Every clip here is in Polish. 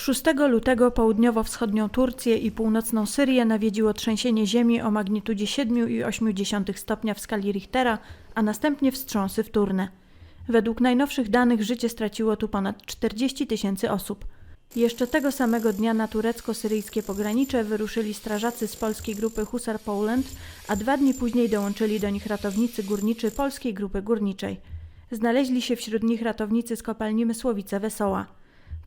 6 lutego południowo-wschodnią Turcję i północną Syrię nawiedziło trzęsienie ziemi o magnitudzie 7,8 stopnia w skali Richtera, a następnie wstrząsy wtórne. Według najnowszych danych życie straciło tu ponad 40 tysięcy osób. Jeszcze tego samego dnia na turecko-syryjskie pogranicze wyruszyli strażacy z polskiej grupy Husar Poland, a dwa dni później dołączyli do nich ratownicy górniczy polskiej grupy górniczej. Znaleźli się wśród nich ratownicy z kopalni Mysłowice Wesoła.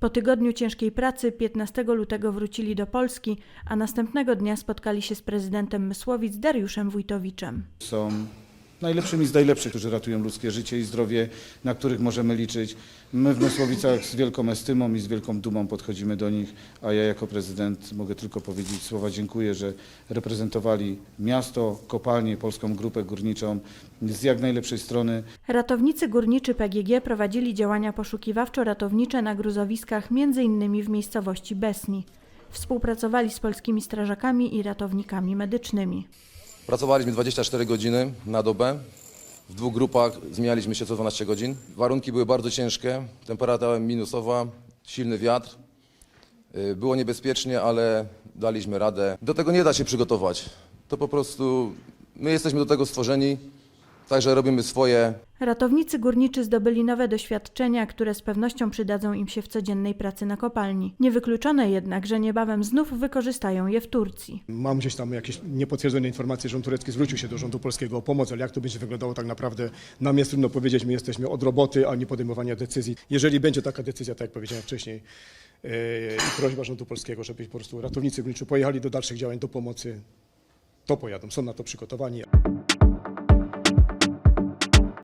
Po tygodniu ciężkiej pracy 15 lutego wrócili do Polski, a następnego dnia spotkali się z prezydentem Mysłowic Dariuszem Wójtowiczem. Są najlepszymi z najlepszych, którzy ratują ludzkie życie i zdrowie, na których możemy liczyć. My w Mysłowicach z wielką estymą i z wielką dumą podchodzimy do nich, a ja jako prezydent mogę tylko powiedzieć słowa dziękuję, że reprezentowali miasto, kopalnię, polską grupę górniczą z jak najlepszej strony. Ratownicy górniczy PGG prowadzili działania poszukiwawczo-ratownicze na gruzowiskach m.in. w miejscowości Besni. Współpracowali z polskimi strażakami i ratownikami medycznymi. Pracowaliśmy 24 godziny na dobę. W dwóch grupach zmienialiśmy się co 12 godzin. Warunki były bardzo ciężkie, temperatura minusowa, silny wiatr. Y, Było niebezpiecznie, ale daliśmy radę. Do tego nie da się przygotować. To po prostu my jesteśmy do tego stworzeni, także robimy swoje. Ratownicy górniczy zdobyli nowe doświadczenia, które z pewnością przydadzą im się w codziennej pracy na kopalni. Niewykluczone jednak, że niebawem znów wykorzystają je w Turcji. Mam gdzieś tam jakieś niepotwierdzone informacje, że rząd turecki zwrócił się do rządu polskiego o pomoc, ale jak to będzie wyglądało tak naprawdę, nam jest trudno powiedzieć. My jesteśmy od roboty, a nie podejmowania decyzji. Jeżeli będzie taka decyzja, tak jak powiedziałem wcześniej, yy, i prośba rządu polskiego, żeby po prostu ratownicy górniczy pojechali do dalszych działań, do pomocy, to pojadą. Są na to przygotowani.